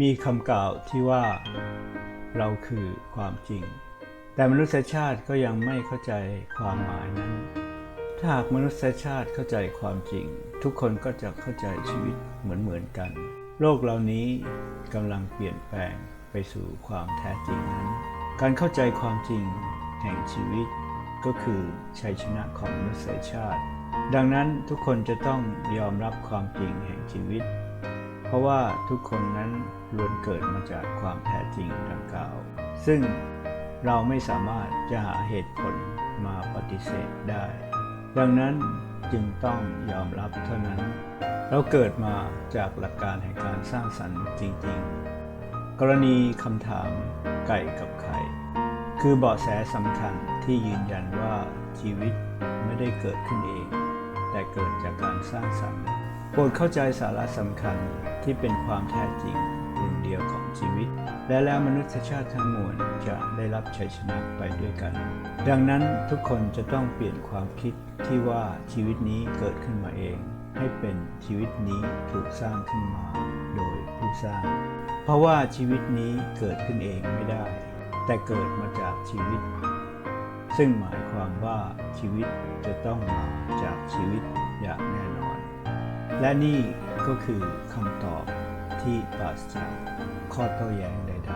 มีคำกล่าวที่ว่าเราคือความจริง แต่มนุษยชาติก็ยังไม่เข้าใจความหมายนั้น ถ้าหากมนุษยชาติเข้าใจความจริง ทุกคนก็จะเข้าใจชีวิตเหมือนเหมือนๆกัน โลกเหล่านี้กำลังเปลี่ยนแปลงไปสู่ความแท้จริงนั้น การเข้าใจความจริงแห่งชีวิต ก็คือชัยชนะของมนุษยชาติ ดังนั้นทุกคนจะต้องยอมรับความจริงแห่งชีวิต เพราะว่าทุกคนนั้นล้วนเกิดมาจากความแท้จริงดังกล่าว ซึ่งเราไม่สามารถจะหาเหตุผลมาปฏิเสธได้ ดังนั้นจึงต้องยอมรับเท่านั้น เราเกิดมาจากหลักการแห่งการสร้างสรรค์จริง ๆ กรณีคำถามไก่กับไข่คือเบาะแสสำคัญที่ยืนยันว่าชีวิตไม่ได้เกิดขึ้นเอง แต่เกิดจากการสร้างสรรค์โปรดเข้าใจสาระสำคัญ ที่เป็นความแท้จริงหนึ่งเดียวของชีวิต และแล้วมนุษยชาติทั้งมวลจะได้รับชัยชนะไปด้วยกัน ดังนั้นทุกคนจะต้องเปลี่ยนความคิดที่ว่าชีวิตนี้เกิดขึ้นมาเอง ให้เป็นชีวิตนี้ถูกสร้างขึ้นมาโดยผู้สร้าง เพราะว่าชีวิตนี้เกิดขึ้นเองไม่ได้ แต่เกิดมาจากชีวิต ซึ่งหมายความว่าชีวิตจะต้องมาจากชีวิตอย่างแน่นอน และนี่ก็คือคำตอบที่ปราศจากข้อโต้แย้งใด